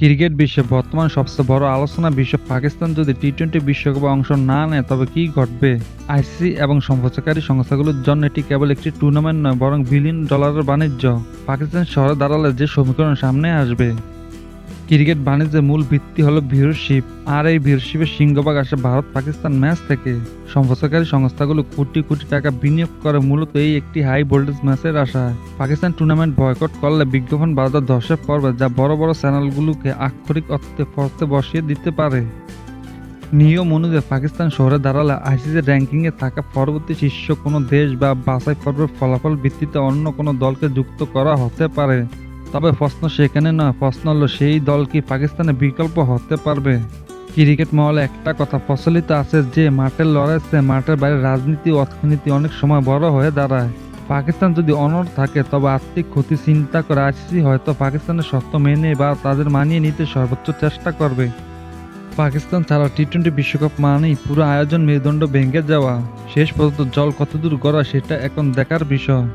Cricket বিশ্বে বর্তমান সবচেয়ে বড় আলোচনা বিশ্ব পাকিস্তান যদি টি টোয়েন্টি বিশ্বকাপে অংশ না নেয়, তবে কি ঘটবে? আইসিসি এবং সম্প্রচারকারী সংস্থাগুলোর জন্য এটি কেবল একটি টুর্নামেন্ট নয়, বরং বিলিয়ন ডলারের বাণিজ্য। পাকিস্তান শহরে দাঁড়ালে যে সমীকরণ সামনে আসবে। ক্রিকেট বাণিজ্যের মূল ভিত্তি হলো ভিউরশিপ, আর এই ভিউরশিপের সিংহভাগ আসে ভারত, পাকিস্তান ম্যাচ থেকে। সম্প্রচারকারী সংস্থাগুলো কোটি কোটি টাকা বিনিয়োগ করে মূলত এই একটি হাই ভোল্টেজ ম্যাচের আশায়। পাকিস্তান টুর্নামেন্ট বয়কট করলে বিজ্ঞাপন বাজার ধসে পড়বে, যা বড় বড় চ্যানেলগুলোকে আক্ষরিক অর্থে ফর্তে বসিয়ে দিতে পারে। নিয়ম অনুযায়ী পাকিস্তান শহরে দাঁড়ালে আইসিসি র্যাঙ্কিংয়ে থাকা পরবর্তী শীর্ষ কোনো দেশ বা বাছাই পর্বের ফলাফল ভিত্তিতে অন্য কোনো দলকে যুক্ত করা হতে পারে। তবে প্রশ্ন সেখানে নয় প্রশ্ন হলো সেই দল কি পাকিস্তানের বিকল্প হতে পারবে? ক্রিকেট মহলে একটা কথা প্রচলিত আছে যে, মাঠের লড়াই চেয়ে মাঠের বাইরে রাজনীতি অর্থনীতি অনেক সময় বড় হয়ে দাঁড়ায়। পাকিস্তান যদি অনড় থাকে, তবে আর্থিক ক্ষতি চিন্তা করে আইসিসি হয়তো পাকিস্তানের শর্ত মেনে বা তাদের মানিয়ে নিতে সর্বোচ্চ চেষ্টা করবে। পাকিস্তান ছাড়া টি টোয়েন্টি বিশ্বকাপ মানেই পুরো আয়োজন মেরুদণ্ড ভেঙে যাওয়া। শেষ পর্যন্ত জল কতদূর গড়া সেটা এখন দেখার বিষয়।